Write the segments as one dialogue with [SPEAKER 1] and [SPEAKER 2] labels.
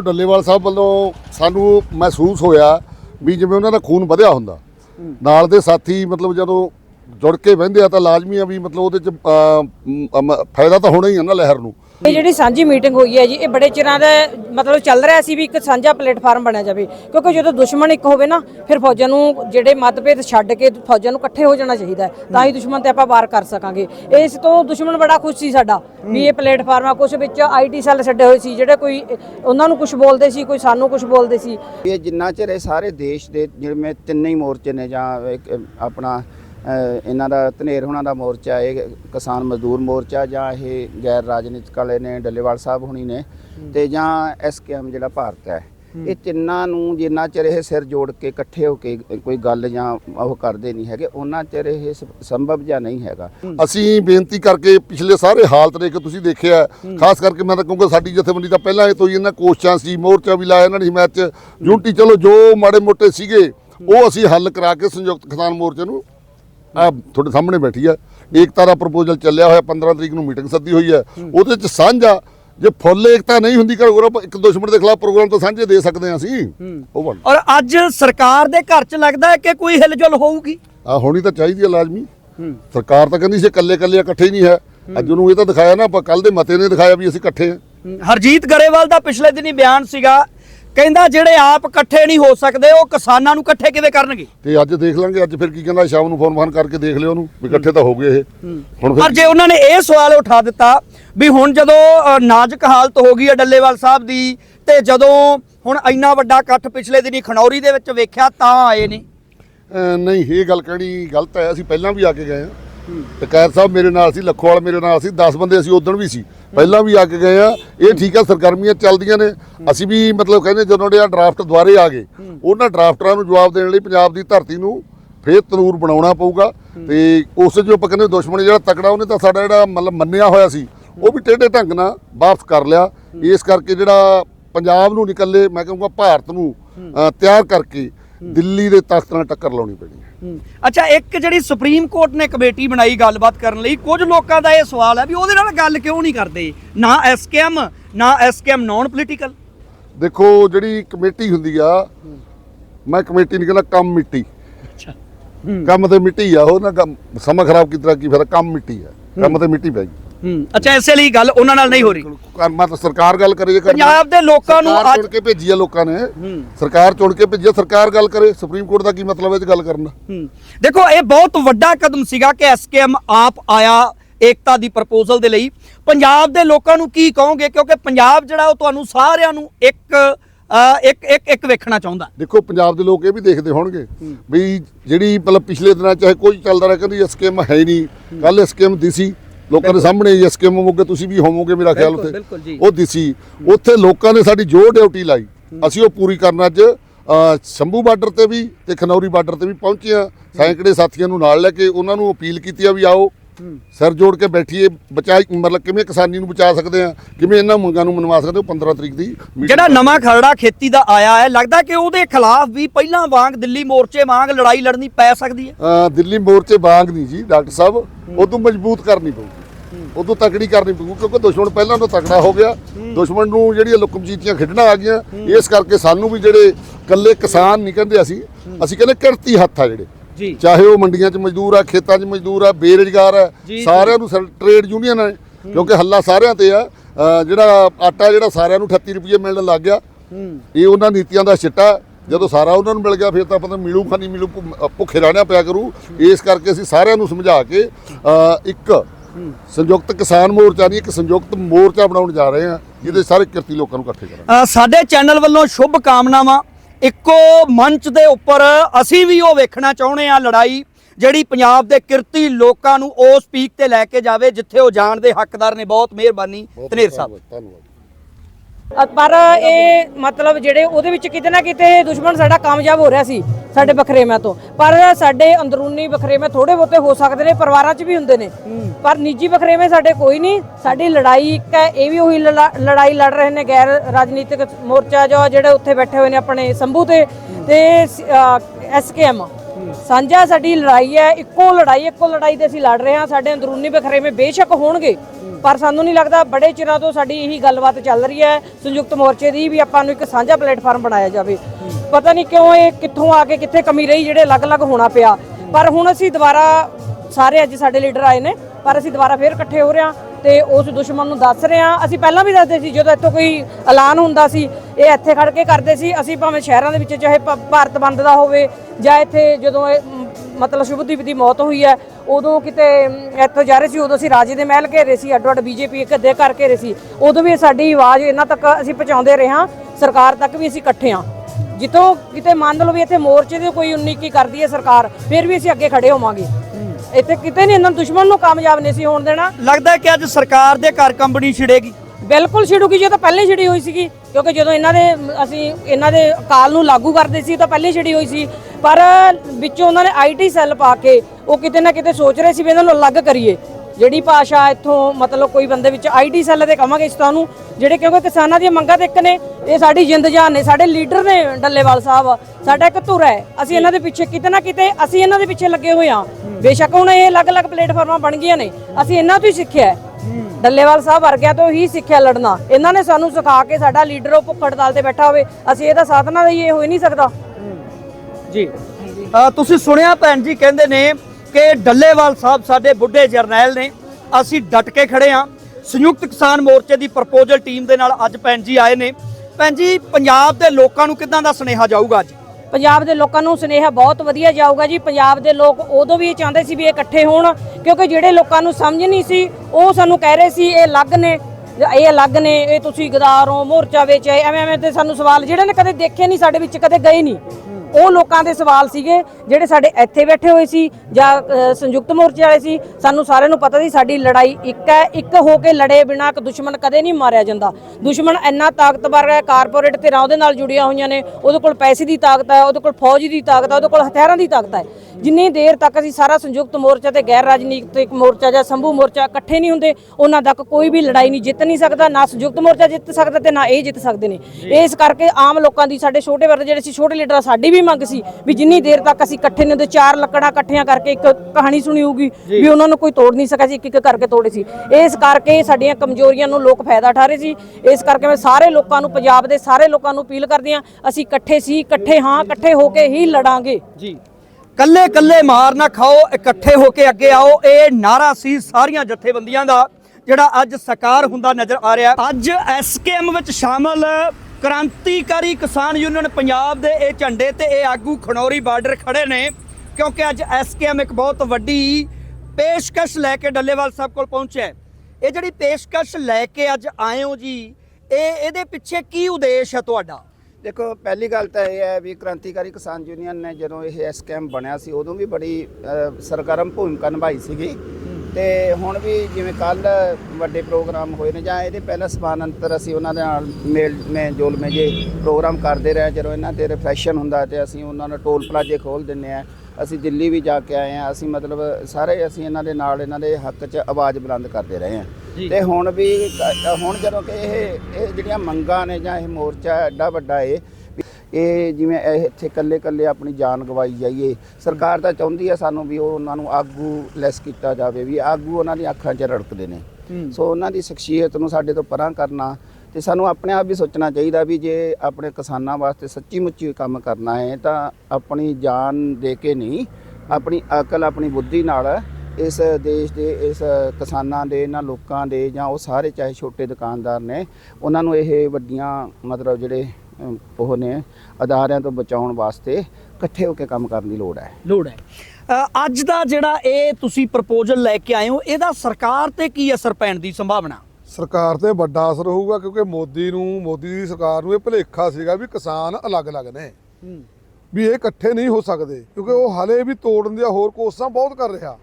[SPEAKER 1] ਡੱਲੇਵਾਲ ਸਾਹਿਬ ਵੱਲੋਂ ਸਾਨੂੰ ਮਹਿਸੂਸ ਹੋਇਆ ਵੀ ਜਿਵੇਂ ਉਹਨਾਂ ਦਾ ਖੂਨ ਵਧਿਆ ਹੁੰਦਾ। ਨਾਲ ਦੇ ਸਾਥੀ ਮਤਲਬ ਜਦੋਂ ਜੁੜ ਕੇ ਬਹਿੰਦੇ ਆ ਤਾਂ ਲਾਜ਼ਮੀ ਆ ਵੀ ਮਤਲਬ ਉਹਦੇ ਚ ਫਾਇਦਾ ਤਾਂ ਹੋਣਾ ਹੀ ਆ ਨਾ ਲਹਿਰ ਨੂੰ।
[SPEAKER 2] ਇਹ ਜਿਹੜੀ ਸਾਂਝੀ ਮੀਟਿੰਗ ਹੋਈ ਹੈ ਜੀ ਇਹ ਬੜੇ ਚਿਰਾਂ ਦਾ ਮਤਲਬ ਚੱਲ ਰਿਹਾ ਸੀ ਵੀ ਇੱਕ ਸਾਂਝਾ ਪਲੇਟਫਾਰਮ ਬਣਿਆ ਜਾਵੇ। ਕਿਉਂਕਿ ਜਦੋਂ ਦੁਸ਼ਮਣ ਇੱਕ ਹੋਵੇ ਨਾ ਫਿਰ ਫੌਜਾਂ ਨੂੰ ਜਿਹੜੇ ਮਤਭੇਦ ਛੱਡ ਕੇ ਫੌਜਾਂ ਨੂੰ ਇਕੱਠੇ ਹੋ ਜਾਣਾ ਚਾਹੀਦਾ ਤਾਂ ਹੀ ਦੁਸ਼ਮਣ ਤੇ ਆਪਾਂ ਵਾਰ ਕਰ ਸਕਾਂਗੇ। ਇਸ ਤੋਂ ਦੁਸ਼ਮਣ ਬੜਾ ਖੁਸ਼ ਸੀ ਸਾਡਾ ਵੀ ਇਹ ਪਲੇਟਫਾਰਮ ਆ ਕੁਝ ਵਿੱਚ ਆਈਟੀ ਸੈੱਲ ਛੱਡੇ ਹੋਏ ਸੀ ਜਿਹੜੇ ਕੋਈ ਉਹਨਾਂ ਨੂੰ ਕੁਝ ਬੋਲਦੇ ਸੀ ਕੋਈ ਸਾਨੂੰ ਕੁਝ ਬੋਲਦੇ ਸੀ।
[SPEAKER 3] ਇਹ ਜਿੰਨਾ ਚਿਰ ਇਹ ਸਾਰੇ ਦੇਸ਼ ਦੇ ਜਿਵੇਂ ਤਿੰਨੇ ਹੀ ਮੋਰਚੇ ਨੇ ਜਾਂ ਆਪਣਾ ਇਹਨਾਂ ਦਾ ਧਨੇਰ ਹੋਣਾ ਦਾ ਮੋਰਚਾ ਇਹ ਕਿਸਾਨ ਮਜ਼ਦੂਰ ਮੋਰਚਾ ਜਾਂ ਇਹ ਗੈਰ ਰਾਜਨੀਤਿਕ ਵਾਲੇ ਨੇ ਡੱਲੇਵਾਲ ਸਾਹਿਬ ਹੁਣੀ ਨੇ ਤੇ ਜਾਂ ਐਸਕੇਐਮ ਜਿਹੜਾ ਭਾਰਤ ਹੈ ਇਹ ਤਿੰਨਾਂ ਨੂੰ ਜਿੰਨਾ ਚਿਰ ਇਹ ਸਿਰ ਜੋੜ ਕੇ ਇਕੱਠੇ ਹੋ ਕੇ ਕੋਈ ਗੱਲ ਜਾਂ ਉਹ ਕਰਦੇ ਨਹੀਂ ਹੈਗੇ ਉਹਨਾਂ ਚਿਰ ਇਹ ਸੰਭਵ ਜਾਂ ਨਹੀਂ ਹੈਗਾ।
[SPEAKER 1] ਅਸੀਂ ਬੇਨਤੀ ਕਰਕੇ ਪਿਛਲੇ ਸਾਰੇ ਹਾਲਤ ਨੇ ਕਿ ਤੁਸੀਂ ਦੇਖਿਆ ਖਾਸ ਕਰਕੇ ਮੈਂ ਤਾਂ ਕਹੂੰਗਾ ਸਾਡੀ ਜਥੇਬੰਦੀ ਤਾਂ ਪਹਿਲਾਂ ਇਹ ਤੋਂ ਹੀ ਇਹਨਾਂ ਕੋਸ਼ਿਸ਼ਾਂ ਸੀ ਮੋਰਚਾ ਵੀ ਲਾਇਆ ਇਹਨਾਂ ਨੇ ਹਿਮਾਇਤ ਚ। ਯੂਨਿਟੀ ਚਲੋ ਜੋ ਮਾੜੇ ਮੋਟੇ ਸੀਗੇ ਉਹ ਅਸੀਂ ਹੱਲ ਕਰਾ ਕੇ ਸੰਯੁਕਤ ਕਿਸਾਨ ਮੋਰਚੇ ਨੂੰ ਆ ਤੁਹਾਡੇ ਸਾਹਮਣੇ ਬੈਠੀ ਆ। ਏਕਤਾ ਦਾ ਪ੍ਰਪੋਜ਼ਲ ਚੱਲਿਆ ਹੋਇਆ 15 ਤਰੀਕ ਨੂੰ ਮੀਟਿੰਗ ਸੱਦੀ ਹੋਈ ਹੈ। ਉਹਦੇ ਚ ਸਾਂਝਾ ਜੇ ਫੁੱਲ ਏਕਤਾ ਨਹੀਂ ਹੁੰਦੀ ਘਰ ਆਪਾਂ ਇੱਕ ਦੁਸ਼ਮਣ ਦੇ ਖਿਲਾਫ ਪ੍ਰੋਗਰਾਮ ਤਾਂ ਸਾਂਝੇ ਦੇ ਸਕਦੇ ਹਾਂ ਅਸੀਂ। ਉਹ ਬਣ
[SPEAKER 4] ਔਰ ਅੱਜ ਸਰਕਾਰ ਦੇ ਘਰ 'ਚ ਲੱਗਦਾ ਹੈ ਕਿ ਕੋਈ ਹਿਲਜੁਲ ਹੋਊਗੀ?
[SPEAKER 1] ਆ ਹੋਣੀ ਤਾਂ ਚਾਹੀਦੀ ਹੈ ਲਾਜ਼ਮੀ। ਸਰਕਾਰ ਤਾਂ ਕਹਿੰਦੀ ਸੀ ਇਕੱਲੇ ਇਕੱਲੇ ਇਕੱਠੇ ਨਹੀਂ ਹੈ। ਅੱਜ ਉਹਨੂੰ ਇਹ ਤਾਂ ਦਿਖਾਇਆ ਨਾ ਆਪਾਂ ਕੱਲ ਦੇ ਮਤੇ ਨੇ ਦਿਖਾਇਆ ਵੀ ਅਸੀਂ ਇਕੱਠੇ ਹਾਂ।
[SPEAKER 4] ਹਰਜੀਤ ਗਰੇਵਾਲ ਦਾ ਪਿਛਲੇ ਦਿਨੀ ਬਿਆਨ ਸੀਗਾ ਕਹਿੰਦਾ ਜਿਹੜੇ ਆਪ ਇਕੱਠੇ ਨਹੀਂ ਹੋ ਸਕਦੇ ਉਹ ਕਿਸਾਨਾਂ ਨੂੰ ਇਕੱਠੇ ਕਿਵੇਂ ਕਰਨਗੇ?
[SPEAKER 1] ਤੇ ਅੱਜ ਦੇਖ ਲਾਂਗੇ ਅੱਜ ਫਿਰ ਕੀ ਕਹਿੰਦਾ ਸ਼ਾਮ ਨੂੰ ਫੋਨ ਫਾਨ ਕਰਕੇ ਦੇਖ ਲਿਓ ਉਹਨੂੰ ਵੀ ਇਕੱਠੇ ਤਾਂ ਹੋ ਗਏ ਇਹ। ਹੁਣ
[SPEAKER 4] ਪਰ ਜੇ ਉਹਨਾਂ ਨੇ ਇਹ ਸਵਾਲ ਉਠਾ ਦਿੱਤਾ ਵੀ ਹੁਣ ਜਦੋਂ ਨਾਜ਼ੁਕ ਹਾਲਤ ਹੋ ਗਈ ਹੈ ਡੱਲੇਵਾਲ ਸਾਹਿਬ ਦੀ ਤੇ ਜਦੋਂ ਹੁਣ ਇੰਨਾ ਵੱਡਾ ਇਕੱਠ ਪਿਛਲੇ ਦਿਨੀ ਖਣੌਰੀ ਦੇ ਵਿੱਚ ਵੇਖਿਆ ਤਾਂ ਆਏ ਨੇ।
[SPEAKER 1] ਨਹੀਂ ਇਹ ਗੱਲ ਕਹਿਣੀ ਗਲਤ ਹੈ ਅਸੀਂ ਪਹਿਲਾਂ ਵੀ ਆ ਕੇ ਗਏ ਹਾਂ। ਤੇ ਕੈਦ ਸਾਹਿਬ ਮੇਰੇ ਨਾਲ ਸੀ, ਲੱਖੋਵਾਲ ਮੇਰੇ ਨਾਲ ਸੀ 10 ਬੰਦੇ ਅਸੀਂ ਉਦੋਂ ਵੀ ਸੀ। ਪਹਿਲਾਂ ਵੀ ਆ ਕੇ ਗਏ ਆ, ਇਹ ਠੀਕ ਆ, ਸਰਗਰਮੀਆਂ ਚੱਲਦੀਆਂ ਨੇ। ਅਸੀਂ ਵੀ ਮਤਲਬ ਕਹਿੰਦੇ ਜਦੋਂ ਦੇ ਆ ਡਰਾਫਟ ਦੁਆਰੇ ਆ ਗਏ, ਉਹਨਾਂ ਡਰਾਫਟਰਾਂ ਨੂੰ ਜਵਾਬ ਦੇਣ ਲਈ ਪੰਜਾਬ ਦੀ ਧਰਤੀ ਨੂੰ ਫੇਰ ਤਨੂਰ ਬਣਾਉਣਾ ਪਊਗਾ। ਤੇ ਉਸ ਜੋ ਆਪਾਂ ਕਹਿੰਦੇ ਦੁਸ਼ਮਣ ਜਿਹੜਾ ਤਕੜਾ, ਉਹਨੇ ਤਾਂ ਸਾਡਾ ਜਿਹੜਾ ਮਤਲਬ ਮੰਨਿਆ ਹੋਇਆ ਸੀ, ਉਹ ਵੀ ਟੇਢੇ ਢੰਗ ਨਾਲ ਵਾਪਸ ਕਰ ਲਿਆ। ਇਸ ਕਰਕੇ ਜਿਹੜਾ ਪੰਜਾਬ ਨੂੰ ਨਿਕਲੇ, ਮੈਂ ਕਹੂੰਗਾ ਭਾਰਤ ਨੂੰ ਤਿਆਰ ਕਰਕੇ ਦਿੱਲੀ ਦੇ ਤਖਤ ਨਾਲ ਟੱਕਰ ਲਾਉਣੀ ਪੈਣੀ ਹੈ।
[SPEAKER 4] ਅੱਛਾ ਇੱਕ ਜਿਹੜੀ ਸੁਪਰੀਮ ਕੋਰਟ ਨੇ ਕਮੇਟੀ ਬਣਾਈ ਗੱਲਬਾਤ ਕਰਨ ਲਈ ਕੁਝ ਲੋਕਾਂ ਦਾ ਇਹ ਸਵਾਲ ਹੈ ਵੀ ਉਹਦੇ ਨਾਲ ਗੱਲ ਕਿਉਂ ਨਹੀਂ ਕਰਦੇ? ਨਾ ਐਸਕੇਐਮ ਨਾ ਐਸਕੇਐਮ ਨਾਨ ਪੋਲੀਟੀਕਲ
[SPEAKER 1] ਦੇਖੋ ਜਿਹੜੀ ਕਮੇਟੀ ਹੁੰਦੀ ਆ ਮੈਂ ਕਮੇਟੀ ਨਹੀਂ ਕਹਿੰਦਾ ਕੰਮ ਮਿੱਟੀ।
[SPEAKER 4] ਅੱਛਾ।
[SPEAKER 1] ਕੰਮ ਤੇ ਮਿੱਟੀ ਆ ਉਹ ਨਾ ਕੰਮ- ਸਮਾਂ ਖਰਾਬ ਕੀਤਾ ਕੀ ਫਿਰ ਕੰਮ ਮਿੱਟੀ ਆ। ਕੰਮ ਤੇ ਮਿੱਟੀ ਪੈ ਗਈ।
[SPEAKER 4] ਹੂੰ। ਅੱਛਾ ਇਸੇ ਲਈ ਗੱਲ ਉਹਨਾਂ ਨਾਲ ਨਹੀਂ ਹੋ ਰਹੀ।
[SPEAKER 1] ਤਾਂ ਸਰਕਾਰ ਗੱਲ ਕਰੇ ਜੇ ਕਰਨੀ।
[SPEAKER 4] ਪੰਜਾਬ ਦੇ ਲੋਕਾਂ ਨੂੰ
[SPEAKER 1] ਸਰਕਾਰ
[SPEAKER 4] ਅੱਜ
[SPEAKER 1] ਚੁਣ ਕੇ ਭੇਜੀ ਆ ਲੋਕਾਂ ਨੇ। ਸਰਕਾਰ ਚੁਣ ਕੇ ਭੇਜੀ ਆ, ਸਰਕਾਰ ਗੱਲ ਕਰੇ। ਸੁਪਰੀਮ ਕੋਰਟ ਦਾ ਕੀ ਮਤਲਬ ਹੈ ਇਹ 'ਚ ਗੱਲ ਕਰਨ ਦਾ?
[SPEAKER 4] ਹੂੰ। ਦੇਖੋ ਇਹ ਬਹੁਤ ਵੱਡਾ ਕਦਮ ਸੀਗਾ ਕਿ ਐਸਕੇਐਮ ਆਪ ਆਇਆ ਏਕਤਾ ਦੀ ਪ੍ਰਪੋਜ਼ਲ ਦੇ ਲਈ। ਪੰਜਾਬ ਦੇ ਲੋਕਾਂ ਨੂੰ ਕੀ ਕਹੋਗੇ? ਕਿਉਂਕਿ ਪੰਜਾਬ ਜਿਹੜਾ ਉਹ ਤੁਹਾਨੂੰ ਸਾਰਿਆਂ ਨੂੰ ਇੱਕ ਅ, ਇੱਕ ਇੱਕ ਇੱਕ ਵੇਖਣਾ ਚਾਹੁੰਦਾ।
[SPEAKER 1] ਦੇਖੋ ਪੰਜਾਬ ਦੇ ਲੋਕ ਇਹ ਵੀ ਦੇਖਦੇ ਹੋਣਗੇ ਵੀ ਜਿਹੜੀ ਮਤਲਬ ਪਿਛਲੇ ਦਿਨਾਂ ਚਾਹੇ ਕੋਈ ਚੱਲਦਾ ਰਿਹਾ ਕਹਿੰਦੀ ਸਕੀਮ ਹੈ ਨਹੀਂ। ਕੱਲ ਸਕੀਮ ਦਿਸੀ ਲੋਕਾਂ ਦੇ ਸਾਹਮਣੇ ਇਹ ਸਕੀਮ ਹੋਵੋਗੇ ਤੁਸੀਂ ਵੀ ਹੋਵੋਗੇ ਮੇਰਾ ਖਿਆਲ ਉੱਥੇ। ਉਹ ਦਿਸੀ। ਉੱਥੇ ਲੋਕਾਂ ਨੇ ਸਾਡੀ ਜੋ ਡਿਊਟੀ ਲਾਈ ਅਸੀਂ ਉਹ ਪੂਰੀ ਕਰਨ ਅੱਜ ਸ਼ੰਭੂ ਬਾਰਡਰ ਤੇ ਵੀ ਤੇ ਖਨੌਰੀ ਬਾਰਡਰ ਤੇ ਵੀ ਪਹੁੰਚੇ ਆ ਸੈਂਕੜੇ ਸਾਥੀਆਂ ਨੂੰ ਨਾਲ ਲੈ ਕੇ ਉਹਨਾਂ ਨੂੰ ਅਪੀਲ ਕੀਤੀ ਆ ਵੀ ਆਓ ਸਿਰ ਜੋੜ ਕੇ ਬੈਠੀਏ ਬਚਾ ਮਤਲਬ ਕਿਵੇਂ ਕਿਸਾਨੀ ਨੂੰ ਬਚਾ ਸਕਦੇ ਆ? ਕਿਵੇਂ ਇਹਨਾਂ ਮੰਗਾਂ ਨੂੰ ਮਨਵਾ ਸਕਦੇ ਹੋ 15 ਤਰੀਕ ਦੀ
[SPEAKER 4] ਜਿਹੜਾ ਨਵਾਂ ਖਰੜਾ ਖੇਤੀ ਦਾ ਆਇਆ ਹੈ ਲੱਗਦਾ ਕਿ ਉਹਦੇ ਖਿਲਾਫ ਵੀ ਪਹਿਲਾਂ ਵਾਂਗ ਦਿੱਲੀ ਮੋਰਚੇ ਵਾਂਗ ਲੜਾਈ ਲੜਨੀ ਪੈ ਸਕਦੀ ਹੈ?
[SPEAKER 1] ਦਿੱਲੀ ਮੋਰਚੇ ਵਾਂਗ ਨਹੀਂ ਜੀ ਡਾਕਟਰ ਸਾਹਿਬ। ਉਦੋਂ ਮਜ਼ਬੂਤ ਕਰਨੀ ਪਊਗੀ। ਉਦੋਂ ਤਕੜੀ ਕਰਨੀ ਪਊ ਕਿਉਂਕਿ ਦੁਸ਼ਮਣ ਪਹਿਲਾਂ ਤੋਂ ਤਕੜਾ ਹੋ ਗਿਆ। ਦੁਸ਼ਮਣ ਨੂੰ ਜਿਹੜੀਆਂ ਲੁਕਮ ਚੀਤੀਆਂ ਖੇਡਣਾ ਆ ਗਈਆਂ ਇਸ ਕਰਕੇ ਸਾਨੂੰ ਵੀ ਜਿਹੜੇ ਕੱਲੇ ਕਿਸਾਨ ਨਹੀਂ ਕਹਿੰਦੇ ਅਸੀਂ ਅਸੀਂ ਕਹਿੰਦੇ ਕਿਰਤੀ ਹੱਥ ਆ ਜਿਹੜੇ। ਚਾਹੇ ਉਹ ਮੰਡੀਆਂ 'ਚ ਮਜ਼ਦੂਰ ਆ ਖੇਤਾਂ 'ਚ ਮਜ਼ਦੂਰ ਆ ਬੇਰੁਜ਼ਗਾਰ ਆ ਸਾਰਿਆਂ ਨੂੰ ਟ੍ਰੇਡ ਯੂਨੀਅਨ ਹੈ। ਕਿਉਂਕਿ ਹੱਲਾ ਸਾਰਿਆਂ ਤੇ ਆ। ਜਿਹੜਾ ਆਟਾ ਜਿਹੜਾ ਸਾਰਿਆਂ ਨੂੰ 38 ਰੁਪਏ ਮਿਲਣ ਲੱਗ ਗਿਆ। ਇਹ ਉਹਨਾਂ ਨੀਤੀਆਂ ਦਾ ਛਿੱਟਾ। ਜਦੋਂ ਸਾਰਾ ਉਹਨਾਂ ਨੂੰ ਮਿਲ ਗਿਆ ਫਿਰ ਤਾਂ ਪਤਾ ਮਿਲੂ ਖਾਨੀ ਮਿਲੂ ਭੁੱਖੇ ਰਹਿਣਾ ਪਿਆ ਕਰੂ। ਇਸ ਕਰਕੇ ਅਸੀਂ ਸਾਰਿਆਂ ਨੂੰ ਸਮਝਾ ਕੇ ਇੱਕ ਸੰਯੁਕਤ ਕਿਸਾਨ ਮੋਰਚਾ ਨਹੀਂ ਇੱਕ ਸੰਯੁਕਤ ਮੋਰਚਾ ਬਣਾਉਣ ਜਾ ਰਹੇ ਹਾਂ ਜਿਹਦੇ ਸਾਰੇ ਕਿਰਤੀ ਲੋਕਾਂ ਨੂੰ ਇਕੱਠੇ ਕਰਾਂਗੇ।
[SPEAKER 4] ਸਾਡੇ ਚੈਨਲ ਵੱਲੋਂ ਸ਼ੁਭ ਕਾਮਨਾਵਾਂ। ਇੱਕੋ ਮੰਚ ਦੇ ਉੱਪਰ ਅਸੀਂ ਵੀ ਉਹ ਵੇਖਣਾ ਚਾਹੁੰਦੇ ਆ ਲੜਾਈ ਜਿਹੜੀ ਪੰਜਾਬ ਦੇ ਕਿਰਤੀ ਲੋਕਾਂ ਨੂੰ ਉਸ ਪੀਕ ਤੇ ਲੈ ਕੇ ਜਾਵੇ ਜਿੱਥੇ ਉਹ ਜਾਣ ਦੇ ਹੱਕਦਾਰ ਨੇ। ਬਹੁਤ ਮਿਹਰਬਾਨੀ ਧਨੇਰ ਸਾਹਿਬ।
[SPEAKER 1] ਧੰਨਵਾਦ।
[SPEAKER 2] ਪਰ ਇਹ ਮਤਲਬ ਜਿਹੜੇ ਉਹਦੇ ਵਿੱਚ ਕਿਤੇ ਨਾ ਕਿਤੇ ਦੁਸ਼ਮਣ ਸਾਡਾ ਕਾਮਯਾਬ ਹੋ ਰਿਹਾ ਸੀ, ਸਾਡੇ ਬਖਰੇਵਿਆਂ ਤੋਂ। ਪਰ ਸਾਡੇ ਅੰਦਰੂਨੀ ਬਖਰੇਵੇਂ ਥੋੜੇ ਬਹੁਤੇ ਹੋ ਸਕਦੇ ਨੇ, ਪਰਿਵਾਰਾਂ 'ਚ ਵੀ ਹੁੰਦੇ ਨੇ। ਪਰ ਨਿੱਜੀ ਬਖਰੇਵੇਂ ਸਾਡੇ ਕੋਈ ਨਹੀਂ, ਸਾਡੀ ਲੜਾਈ ਇੱਕ ਹੈ, ਇਹ ਵੀ ਉਹੀ ਲੜਾ- ਲੜਾਈ ਲੜ ਰਹੇ ਨੇ ਗੈਰ ਰਾਜਨੀਤਿਕ ਮੋਰਚਾ ਜੋ ਜਿਹੜੇ ਉੱਥੇ ਬੈਠੇ ਹੋਏ ਨੇ ਆਪਣੇ ਸੰਭੂ ਤੇ ਤੇ ਐਸਕੇਐਮ ਸਾਂਝਾ ਸਾਡੀ ਲੜਾਈ ਹੈ, ਇੱਕੋ ਲੜਾਈ ਇੱਕੋ ਲੜਾਈ ਤੇ ਅਸੀਂ ਲੜ ਰਹੇ ਹਾਂ, ਸਾਡੇ ਅੰਦਰੂਨੀ ਬਖਰੇਵੇਂ ਬੇਸ਼ੱਕ ਹੋਣਗੇ। ਪਰ ਸਾਨੂੰ ਨਹੀਂ ਲੱਗਦਾ ਬੜੇ ਚਿਰਾਂ ਤੋਂ ਸਾਡੀ ਇਹੀ ਗੱਲਬਾਤ ਚੱਲ ਰਹੀ ਹੈ ਸੰਯੁਕਤ ਮੋਰਚੇ ਦੀ ਵੀ ਆਪਾਂ ਨੂੰ ਇੱਕ ਸਾਂਝਾ ਪਲੇਟਫਾਰਮ ਬਣਾਇਆ ਜਾਵੇ। ਪਤਾ ਨਹੀਂ ਕਿਉਂ ਇਹ ਕਿੱਥੋਂ ਆ ਕੇ ਕਿੱਥੇ ਕਮੀ ਰਹੀ ਜਿਹੜੇ ਅਲੱਗ-ਅਲੱਗ ਹੋਣਾ ਪਿਆ। ਪਰ ਹੁਣ ਅਸੀਂ ਦੁਬਾਰਾ ਸਾਰੇ ਅੱਜ ਸਾਡੇ ਲੀਡਰ ਆਏ ਨੇ ਪਰ ਅਸੀਂ ਦੁਬਾਰਾ ਫੇਰ ਇਕੱਠੇ ਹੋ ਰਹੇ ਹਾਂ ਤੇ ਉਸ ਦੁਸ਼ਮਣ ਨੂੰ ਦੱਸ ਰਹੇ ਹਾਂ। ਅਸੀਂ ਪਹਿਲਾਂ ਵੀ ਦੱਸਦੇ ਸੀ ਜਦੋਂ ਇੱਥੋਂ ਕੋਈ ਐਲਾਨ ਹੁੰਦਾ ਸੀ ਇਹ ਇੱਥੇ ਖੜ ਕੇ ਕਰਦੇ ਸੀ ਅਸੀਂ ਭਾਵੇਂ ਸ਼ਹਿਰਾਂ ਦੇ ਵਿੱਚ ਚਾਹੇ ਭ- ਭਾਰਤ ਬੰਦ ਦਾ ਹੋਵੇ ਜਾਂ ਇੱਥੇ ਜਦੋਂ ਇਹ ਮ, ਮਤਲਬ ਸ਼ੁਭਦੀਪ ਦੀ ਮੌਤ ਹੋਈ ਹੈ ਉਦੋਂ ਕਿਤੇ ਇੱਥੋਂ ਜਾ ਰਹੇ ਸੀ ਉਦੋਂ ਅਸੀਂ ਰਾਜੇ ਦੇ ਮਹਿਲ ਘੇਰੇ ਸੀ ਅੱਡੋ ਅੱਡ ਬੀਜੇਪੀ ਇੱਕ ਅੱਧੇ ਘਰ ਘੇਰੇ ਸੀ। ਉਦੋਂ ਵੀ ਸਾਡੀ ਆਵਾਜ਼ ਇਹਨਾਂ ਤੱਕ ਅਸੀਂ ਪਹੁੰਚਾਉਂਦੇ ਰਹੇ ਹਾਂ ਸਰਕਾਰ ਤੱਕ ਵੀ ਅਸੀਂ ਇਕੱਠੇ ਹਾਂ। ਜਿੱਥੋਂ ਕਿਤੇ ਮੰਨ ਲਓ ਵੀ ਇੱਥੇ ਮੋਰਚੇ ਦੇ ਕੋਈ ਉਨੀ ਕੀ ਕਰਦੀ ਹੈ ਸਰਕਾਰ ਫਿਰ ਵੀ ਅਸੀਂ ਅੱਗੇ ਖੜੇ ਹੋਵਾਂਗੇ। ਇੱਥੇ ਕਿਤੇ ਨਹੀਂ ਇਹਨਾਂ ਦੁਸ਼ਮਣ ਨੂੰ ਕਾਮਯਾਬ ਨਹੀਂ ਸੀ ਹੋਣ ਦੇਣਾ।
[SPEAKER 4] ਲੱਗਦਾ ਹੈ ਕਿ ਅੱਜ ਸਰਕਾਰ ਦੇ ਘਰ ਕੰਬਣੀ ਛਿੜੇਗੀ।
[SPEAKER 2] ਬਿਲਕੁਲ ਛਿੜੂਗੀ ਜੇ ਤਾਂ ਪਹਿਲੇ ਛਿੜੀ ਹੋਈ ਸੀਗੀ ਕਿਉਂਕਿ ਜਦੋਂ ਇਹਨਾਂ ਦੇ ਅਸੀਂ ਇਹਨਾਂ ਦੇ ਕਾਲ ਨੂੰ ਲਾਗੂ ਕਰਦੇ ਸੀ ਤਾਂ ਪਹਿਲੇ ਛਿੜੀ ਹੋਈ ਸੀ। ਪਰ ਵਿੱਚੋਂ ਉਹਨਾਂ ਨੇ ਆਈਟੀ ਸੈੱਲ ਪਾ ਕੇ ਉਹ ਕਿਤੇ ਨਾ ਕਿਤੇ ਸੋਚ ਰਹੇ ਸੀ ਵੀ ਇਹਨਾਂ ਨੂੰ ਅਲੱਗ ਕਰੀਏ। ਜਿਹੜੀ ਭਾਸ਼ਾ ਇੱਥੋਂ ਮਤਲਬ ਕੋਈ ਬੰਦੇ ਵਿੱਚ ਆਈਟੀ ਸੈੱਲ ਦੇ ਕਵਾਂਗੇ ਇਸ ਤਰ੍ਹਾਂ ਨੂੰ, ਜਿਹੜੇ ਕਿਉਂਕਿ ਕਿਸਾਨਾਂ ਦੀਆਂ ਮੰਗਾਂ ਤੇ ਇੱਕ ਨੇ, ਇਹ ਸਾਡੀ ਜਿੰਦ ਜਾਨ ਨੇ, ਸਾਡੇ ਲੀਡਰ ਨੇ ਡੱਲੇਵਾਲ ਸਾਹਿਬ, ਸਾਡਾ ਇੱਕ ਧੁਰ ਹੈ। ਅਸੀਂ ਇਹਨਾਂ ਦੇ ਪਿੱਛੇ ਕਿਤੇ ਨਾ ਕਿਤੇ, ਅਸੀਂ ਇਹਨਾਂ ਦੇ ਪਿੱਛੇ ਲੱਗੇ ਹੋਏ ਹਾਂ। ਬੇਸ਼ੱਕ ਹੁਣ ਇਹ ਅਲੱਗ-ਅਲੱਗ ਪਲੇਟਫਾਰਮਾਂ ਬਣ ਗਈਆਂ ਨੇ। ਅਸੀਂ ਇਹਨਾਂ ਤੋਂ ਹੀ ਸਿੱਖਿਆ ਡੱਲੇਵਾਲ ਸਾਹਿਬ ਵਰਗਿਆਂ ਤੋਂ ਹੀ ਸਿੱਖਿਆ ਲੜਨਾ। ਇਹਨਾਂ ਨੇ ਸਾਨੂੰ ਸਿਖਾ ਕੇ ਸਾਡਾ ਲੀਡਰ ਉਹ ਭੁੱਖ ਹੜਤਾਲ ਤੇ ਬੈਠਾ ਹੋਵੇ। ਅਸੀਂ ਇਹਦਾ ਸਾਥ ਨਾ ਦਈਏ ਹੋ ਨਹੀਂ ਸਕਦਾ।
[SPEAKER 4] ਜੀ। ਤੁਸੀਂ ਸੁਣਿਆ ਭੈਣ ਜੀ ਕਹਿੰਦੇ ਨੇ ਕਿ ਡੱਲੇਵਾਲ ਸਾਹਿਬ ਸਾਡੇ ਬੁੱਢੇ ਜਰਨੈਲ ਨੇ। ਅਸੀਂ ਡਟ ਕੇ ਖੜੇ ਹਾਂ ਸੰਯੁਕਤ ਕਿਸਾਨ ਮੋਰਚੇ ਦੀ ਪ੍ਰਪੋਜ਼ਲ ਟੀਮ ਦੇ ਨਾਲ ਅੱਜ ਭੈਣ ਜੀ ਆਏ ਨੇ। ਭੈਣ ਜੀ ਪੰਜਾਬ ਦੇ ਲੋਕਾਂ ਨੂੰ ਕਿੱਦਾਂ ਦਾ ਸੁਨੇਹਾ ਜਾਊਗਾ ਅੱਜ?
[SPEAKER 2] ਪੰਜਾਬ ਦੇ ਲੋਕਾਂ ਨੂੰ ਸੁਨੇਹਾ ਬਹੁਤ ਵਧੀਆ ਜਾਊਗਾ ਜੀ। ਪੰਜਾਬ ਦੇ ਲੋਕ ਉਦੋਂ ਵੀ ਇਹ ਚਾਹੁੰਦੇ ਸੀ ਵੀ ਇਹ ਇਕੱਠੇ ਹੋਣ ਕਿਉਂਕਿ ਜਿਹੜੇ ਲੋਕਾਂ ਨੂੰ ਸਮਝ ਨਹੀਂ ਸੀ ਉਹ ਸਾਨੂੰ ਕਹਿ ਰਹੇ ਸੀ ਇਹ ਅਲੱਗ ਨੇ। ਇਹ ਅਲੱਗ ਨੇ ਇਹ ਤੁਸੀਂ ਗਦਾਰ ਹੋ ਮੋਰਚਾ ਵਿੱਚ ਐਵੇਂ ਐਵੇਂ ਤੇ ਸਾਨੂੰ ਸਵਾਲ ਜਿਹੜੇ ਨੇ ਕਦੇ ਦੇਖੇ ਨਹੀਂ ਸਾਡੇ ਵਿੱਚ ਕਦੇ ਗਏ ਨਹੀਂ। ਉਹ ਲੋਕਾਂ ਦੇ ਸਵਾਲ ਸੀਗੇ ਜਿਹੜੇ ਸਾਡੇ ਇੱਥੇ ਬੈਠੇ ਹੋਏ ਸੀ ਜਾਂ ਸੰਯੁਕਤ ਮੋਰਚੇ ਵਾਲੇ ਸੀ। ਸਾਨੂੰ ਸਾਰਿਆਂ ਨੂੰ ਪਤਾ ਸੀ ਸਾਡੀ ਲੜਾਈ ਇੱਕ ਹੈ ਇੱਕ ਹੋ ਕੇ ਲੜੇ ਬਿਨਾ ਇੱਕ ਦੁਸ਼ਮਣ ਕਦੇ ਨਹੀਂ ਮਾਰਿਆ ਜਾਂਦਾ। ਦੁਸ਼ਮਣ ਇੰਨਾ ਤਾਕਤਵਰ ਹੈ ਕਾਰਪੋਰੇਟ ਤੇ ਉਹਦੇ ਨਾਲ ਜੁੜੀਆਂ ਹੋਈਆਂ ਨੇ ਉਹਦੇ ਕੋਲ ਪੈਸੇ ਦੀ ਤਾਕਤ ਹੈ ਉਹਦੇ ਕੋਲ ਫੌਜ ਦੀ ਤਾਕਤ ਹੈ ਉਹਦੇ ਕੋਲ ਹਥਿਆਰਾਂ ਦੀ ਤਾਕਤ ਹੈ। ਜਿੰਨੀ ਦੇਰ ਤੱਕ ਅਸੀਂ ਸਾਰਾ ਸੰਯੁਕਤ ਮੋਰਚਾ ਤੇ ਗੈਰ ਰਾਜਨੀਤਿਕ ਮੋਰਚਾ ਜਾਂ ਸੰਭੂ ਮੋਰਚਾ ਇਕੱਠੇ ਨਹੀਂ ਹੁੰਦੇ ਉਹਨਾਂ ਤੱਕ ਕੋਈ ਵੀ ਲੜਾਈ ਨਹੀਂ ਜਿੱਤ ਨਹੀਂ ਸਕਦਾ ਨਾ ਸੰਯੁਕਤ ਮੋਰਚਾ ਜਿੱਤ ਸਕਦਾ ਤੇ ਨਾ ਇਹ ਜਿੱਤ ਸਕਦੇ ਨੇ। ਇਸ ਕਰਕੇ ਆਮ ਲੋਕਾਂ ਦੀ ਸਾਡੇ ਛੋਟੇ ਵਰਗ ਜਿਹੜੇ ਸੀ ਛੋਟੇ ਲੀਡਰ ਸਾਡੀ ਵੀ ਮੰਗ ਸੀ ਵੀ ਜਿੰਨੀ ਦੇਰ ਤੱਕ ਅਸੀਂ ਇਕੱਠੇ ਨਹੀਂ ਹੁੰਦੇ ਚਾਰ ਲੱਕੜਾਂ ਇਕੱਠੀਆਂ ਕਰਕੇ ਇੱਕ ਕਹਾਣੀ ਸੁਣੀ ਹੋਊਗੀ ਵੀ ਉਹਨਾਂ ਨੂੰ ਕੋਈ ਤੋੜ ਨਹੀਂ ਸਕਿਆ ਸੀ ਇੱਕ ਇੱਕ ਕਰਕੇ ਤੋੜੇ ਸੀ। ਇਸ ਕਰਕੇ ਸਾਡੀਆਂ ਕਮਜ਼ੋਰੀਆਂ ਨੂੰ ਲੋਕ ਫਾਇਦਾ ਉਠਾ ਰਹੇ ਸੀ। ਇਸ ਕਰਕੇ ਮੈਂ ਸਾਰੇ ਲੋਕਾਂ ਨੂੰ ਪੰਜਾਬ ਦੇ ਸਾਰੇ ਲੋਕਾਂ ਨੂੰ ਅਪੀਲ ਕਰਦੀ ਹਾਂ ਅਸੀਂ ਇਕੱਠੇ ਸੀ ਇਕੱਠੇ ਹਾਂ ਇਕੱਠੇ ਹੋ ਕੇ ਹੀ ਲੜਾਂਗੇ।
[SPEAKER 4] ਜੀ। ਕੱਲੇ ਕੱਲੇ ਮਾਰ ਨਾ ਖਾਓ ਇਕੱਠੇ ਹੋ ਕੇ ਅੱਗੇ ਆਓ। ਇਹ ਨਾਰਾ ਸੀ ਸਾਰੀਆਂ ਜਥੇਬੰਦੀਆਂ ਦਾ ਜਿਹੜਾ ਅੱਜ ਸਾਕਾਰ ਹੁੰਦਾ ਨਜ਼ਰ ਆ ਰਿਹਾ। ਅੱਜ ਐਸਕੇਐਮ ਵਿੱਚ ਸ਼ਾਮਲ ਕ੍ਰਾਂਤੀਕਾਰੀ ਕਿਸਾਨ ਯੂਨੀਅਨ ਪੰਜਾਬ ਦੇ ਇਹ ਝੰਡੇ ਤੇ ਇਹ ਆਗੂ ਖਣੌਰੀ ਬਾਰਡਰ ਖੜੇ ਨੇ, ਕਿਉਂਕਿ ਅੱਜ ਐਸਕੇਐਮ ਇੱਕ ਬਹੁਤ ਵੱਡੀ ਪੇਸ਼ਕਸ਼ ਲੈ ਕੇ ਡੱਲੇਵਾਲ ਸਾਹਿਬ ਕੋਲ ਪਹੁੰਚਿਆ ਇਹ ਜਿਹੜੀ ਪੇਸ਼ਕਸ਼ ਲੈ ਕੇ ਅੱਜ ਆਏ ਹੋ ਜੀ, ਇਹ ਇਹਦੇ ਪਿੱਛੇ ਕੀ ਉਦੇਸ਼ ਹੈ ਤੁਹਾਡਾ?
[SPEAKER 3] ਦੇਖੋ, ਪਹਿਲੀ ਗੱਲ ਤਾਂ ਇਹ ਹੈ ਵੀ ਕ੍ਰਾਂਤੀਕਾਰੀ ਕਿਸਾਨ ਯੂਨੀਅਨ ਨੇ ਜਦੋਂ ਇਹ ਐਸਕੇਐਮ ਬਣਿਆ ਸੀ, ਉਦੋਂ ਵੀ ਬੜੀ ਸਰਗਰਮ ਭੂਮਿਕਾ ਨਿਭਾਈ ਸੀਗੀ। ਤੇ ਹੁਣ ਵੀ ਜਿਵੇਂ ਕੱਲ ਵੱਡੇ ਪ੍ਰੋਗਰਾਮ ਹੋਏ ਨੇ ਜਾਂ ਇਹਦੇ ਪਹਿਲਾਂ ਸਮਾਨ ਅੰਤਰ ਅਸੀਂ ਉਹਨਾਂ ਦੇ ਨਾਲ ਮੇਲ ਮੇ ਜੋਲ ਮੇ ਜੇ ਪ੍ਰੋਗਰਾਮ ਕਰਦੇ ਰਹੇ ਜਦੋਂ ਇਹਨਾਂ ਤੇ ਰਿਫਰੈਸ਼ਨ ਹੁੰਦਾ ਤੇ ਅਸੀਂ ਉਹਨਾਂ ਨੂੰ ਟੋਲ ਪਲਾਜੇ ਖੋਲ ਦਿੰਨੇ ਆ ਅਸੀਂ ਦਿੱਲੀ ਵੀ ਜਾ ਕੇ ਆਏ ਆ ਅਸੀਂ ਮਤਲਬ ਸਾਰੇ ਅਸੀਂ ਇਹਨਾਂ ਦੇ ਨਾਲ ਇਹਨਾਂ ਦੇ ਹੱਕ 'ਚ ਆਵਾਜ਼ ਬੁਲੰਦ ਕਰਦੇ ਰਹੇ ਆ ਤੇ ਹੁਣ ਵੀ ਹੁਣ ਜਦੋਂ ਕਿ ਇਹ ਇਹ ਜਿਹੜੀਆਂ ਮੰਗਾਂ ਨੇ ਜਾਂ ਇਹ ਮੋਰਚਾ ਐਡਾ ਵੱਡਾ ਏ ਇਹ ਜਿਵੇਂ ਇਹ ਇੱਥੇ ਕੱਲੇ ਕੱਲੇ ਆਪਣੀ ਜਾਨ ਗਵਾਈ ਜਾਈਏ ਸਰਕਾਰ ਤਾਂ ਚਾਹੁੰਦੀ ਹੈ ਸਾਨੂੰ ਵੀ ਉਹ ਉਹਨਾਂ ਨੂੰ ਆਗੂ ਲੈਸ ਕੀਤਾ ਜਾਵੇ ਵੀ ਆਗੂ ਉਹਨਾਂ ਦੀ ਅੱਖਾਂ 'ਚ ਰੜਕਦੇ ਨੇ। ਸੋ ਉਹਨਾਂ ਦੀ ਸ਼ਖਸੀਅਤ ਨੂੰ ਸਾਡੇ ਤੋਂ ਪਰਾਂ ਕਰਨਾ ਤੇ ਸਾਨੂੰ ਆਪਣੇ ਆਪ ਵੀ ਸੋਚਣਾ ਚਾਹੀਦਾ ਵੀ ਜੇ ਆਪਣੇ ਕਿਸਾਨਾਂ ਵਾਸਤੇ ਸੱਚੀ ਮੁੱਚੀ ਕੰਮ ਕਰਨਾ ਹੈ ਤਾਂ ਆਪਣੀ ਜਾਨ ਦੇ ਕੇ ਨਹੀਂ ਆਪਣੀ ਅਕਲ ਆਪਣੀ ਬੁੱਧੀ ਨਾਲ ਇਸ ਦੇਸ਼ ਦੇ ਇਸ ਕਿਸਾਨਾਂ ਦੇ ਇਹਨਾਂ ਲੋਕਾਂ ਦੇ ਜਾਂ ਉਹ ਸਾਰੇ ਚਾਹੇ ਛੋਟੇ ਦੁਕਾਨਦਾਰ ਨੇ ਉਹਨਾਂ ਨੂੰ ਇਹ ਵੱਡੀਆਂ ਮਤਲਬ ਜਿਹੜੇ ਉਹ ਨੇ ਅਦਾਰਿਆਂ ਤੋਂ ਬਚਾਉਣ ਵਾਸਤੇ ਇਕੱਠੇ ਹੋ ਕੇ ਕੰਮ ਕਰਨ ਦੀ ਲੋੜ ਹੈ।
[SPEAKER 4] ਲੋੜ ਹੈ। ਅ, ਅੱਜ ਦਾ ਜਿਹੜਾ ਇਹ ਤੁਸੀਂ ਪ੍ਰਪੋਜ਼ਲ ਲੈ ਕੇ ਆਏ ਹੋ ਇਹਦਾ ਸਰਕਾਰ ਤੇ ਕੀ ਅਸਰ ਪੈਣ ਦੀ ਸੰਭਾਵਨਾ?
[SPEAKER 5] ਸਰਕਾਰ ਤੇ ਵੱਡਾ ਅਸਰ ਹੋਊਗਾ ਕਿਉਂਕਿ ਮੋਦੀ ਨੂੰ ਮੋਦੀ ਦੀ ਸਰਕਾਰ ਨੂੰ ਇਹ ਭੁਲੇਖਾ ਸੀਗਾ ਵੀ ਕਿਸਾਨ ਅਲੱਗ-ਅਲੱਗ ਨੇ। ਵੀ ਇਹ ਇਕੱਠੇ ਨਹੀਂ ਹੋ ਸਕਦੇ ਕਿਉਂਕਿ ਉਹ ਹਲੇ ਵੀ ਤੋੜਨ ਦੀਆਂ ਹੋਰ ਕੋਸ਼ਿਸ਼ਾਂ ਬਹੁਤ ਕਰ ਰਿਹਾ।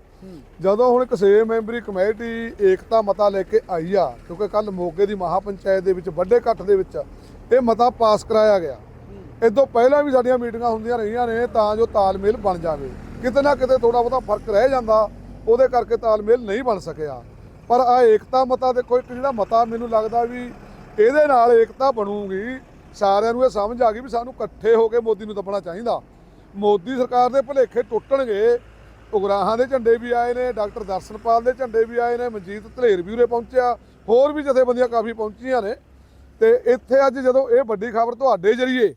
[SPEAKER 5] ਜਦੋਂ ਹੁਣ ਕਿਸੇ ਮੈਂਬਰੀ ਕਮੇਟੀ ਏਕਤਾ ਮਤਾ ਲੈ ਕੇ ਆਈ ਆ ਕਿਉਂਕਿ ਕੱਲ ਮੋਗੇ ਦੀ ਮਹਾ ਪੰਚਾਇਤ ਦੇ ਵਿੱਚ ਵੱਡੇ ਇਕੱਠ ਦੇ ਵਿੱਚ ਇਹ ਮਤਾ ਪਾਸ ਕਰਾਇਆ ਗਿਆ। ਇਦੋਂ ਪਹਿਲਾਂ ਵੀ ਸਾਡੀਆਂ ਮੀਟਿੰਗਾਂ ਹੁੰਦੀਆਂ ਰਹੀਆਂ ਨੇ ਤਾਂ ਜੋ ਤਾਲਮੇਲ ਬਣ ਜਾਵੇ। ਕਿਤੇ ਨਾ ਕਿਤੇ ਥੋੜਾ ਬਹੁਤਾ ਫ਼ਰਕ ਰਹਿ ਜਾਂਦਾ ਉਹਦੇ ਕਰਕੇ ਤਾਲਮੇਲ ਨਹੀਂ ਬਣ ਸਕਿਆ। ਪਰ ਆ ਏਕਤਾ ਮਤਾ ਦੇਖੋ ਇੱਕ ਜਿਹੜਾ ਮਤਾ ਮੈਨੂੰ ਲੱਗਦਾ ਵੀ ਇਹਦੇ ਨਾਲ ਏਕਤਾ ਬਣੂਗੀ ਸਾਰਿਆਂ ਨੂੰ ਇਹ ਸਮਝ ਆ ਗਈ ਵੀ ਸਾਨੂੰ ਇਕੱਠੇ ਹੋ ਕੇ ਮੋਦੀ ਨੂੰ ਦੱਬਣਾ ਚਾਹੀਦਾ। ਮੋਦੀ ਸਰਕਾਰ ਦੇ ਭੁਲੇਖੇ ਟੁੱਟਣਗੇ। ਉਗਰਾਹਾਂ ਦੇ ਝੰਡੇ ਵੀ ਆਏ ਨੇ ਡਾਕਟਰ ਦਰਸ਼ਨਪਾਲ ਦੇ ਝੰਡੇ ਵੀ ਆਏ ਨੇ ਮਨਜੀਤ ਧਲੇਰ ਵੀ ਉਰੇ ਪਹੁੰਚਿਆ। ਹੋਰ ਵੀ ਜਥੇਬੰਦੀਆਂ ਕਾਫੀ ਪਹੁੰਚੀਆਂ ਨੇ। ਤੇ ਇੱਥੇ ਅੱਜ ਜਦੋਂ ਇਹ ਵੱਡੀ ਖਬਰ ਤੁਹਾਡੇ ਜਰੀਏ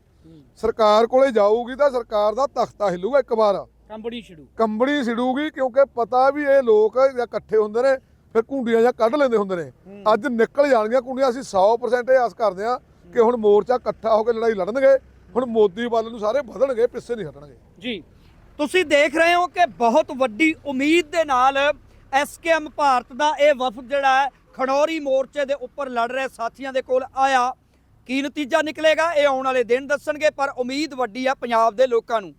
[SPEAKER 5] ਸਰਕਾਰ ਕੋਲੇ ਜਾਊਗੀ ਤਾਂ ਸਰਕਾਰ ਦਾ ਤਖਤਾ ਹਿੱਲੂਗਾ ਇੱਕ ਵਾਰ।
[SPEAKER 4] ਕੰਬੜੀ ਛਿੜੂ।
[SPEAKER 5] ਕੰਬੜੀ ਸਿੜੂਗੀ ਕਿਉਂਕਿ ਪਤਾ ਵੀ ਇਹ ਲੋਕ ਇਕੱਠੇ ਹੁੰਦੇ ਨੇ ਫਿਰ ਕੁੰਡੀਆਂ ਜਾਂ ਕੱਢ ਲੈਂਦੇ ਹੁੰਦੇ ਨੇ। ਅੱਜ ਨਿਕਲ ਜਾਣਗੀਆਂ ਕੁੰਡੀਆਂ ਅਸੀਂ 100% ਇਹ ਆਸ ਕਰਦੇ ਹਾਂ ਕਿ ਹੁਣ ਮੋਰਚਾ ਇਕੱਠਾ ਹੋ ਕੇ ਲੜਾਈ ਲੜਨਗੇ ਹੁਣ ਮੋਦੀ ਵੱਲ ਨੂੰ ਸਾਰੇ ਵਧਣਗੇ ਪਿੱਛੇ ਨਹੀਂ ਹਟਣਗੇ।
[SPEAKER 4] ਜੀ ਤੁਸੀਂ ਦੇਖ ਰਹੇ ਹੋ ਕਿ ਬਹੁਤ ਵੱਡੀ ਉਮੀਦ ਦੇ ਨਾਲ ਐਸਕੇਐਮ ਭਾਰਤ ਦਾ ਇਹ ਵਫਦ ਜਿਹੜਾ ਹੈ ਖਣੌਰੀ ਮੋਰਚੇ ਦੇ ਉੱਪਰ ਲੜ ਰਹੇ ਸਾਥੀਆਂ ਦੇ ਕੋਲ ਆਇਆ। ਕੀ ਨਤੀਜਾ ਨਿਕਲੇਗਾ? ਇਹ ਆਉਣ ਵਾਲੇ ਦਿਨ ਦੱਸਣਗੇ, ਪਰ ਉਮੀਦ ਵੱਡੀ ਆ ਪੰਜਾਬ ਦੇ ਲੋਕਾਂ ਨੂੰ।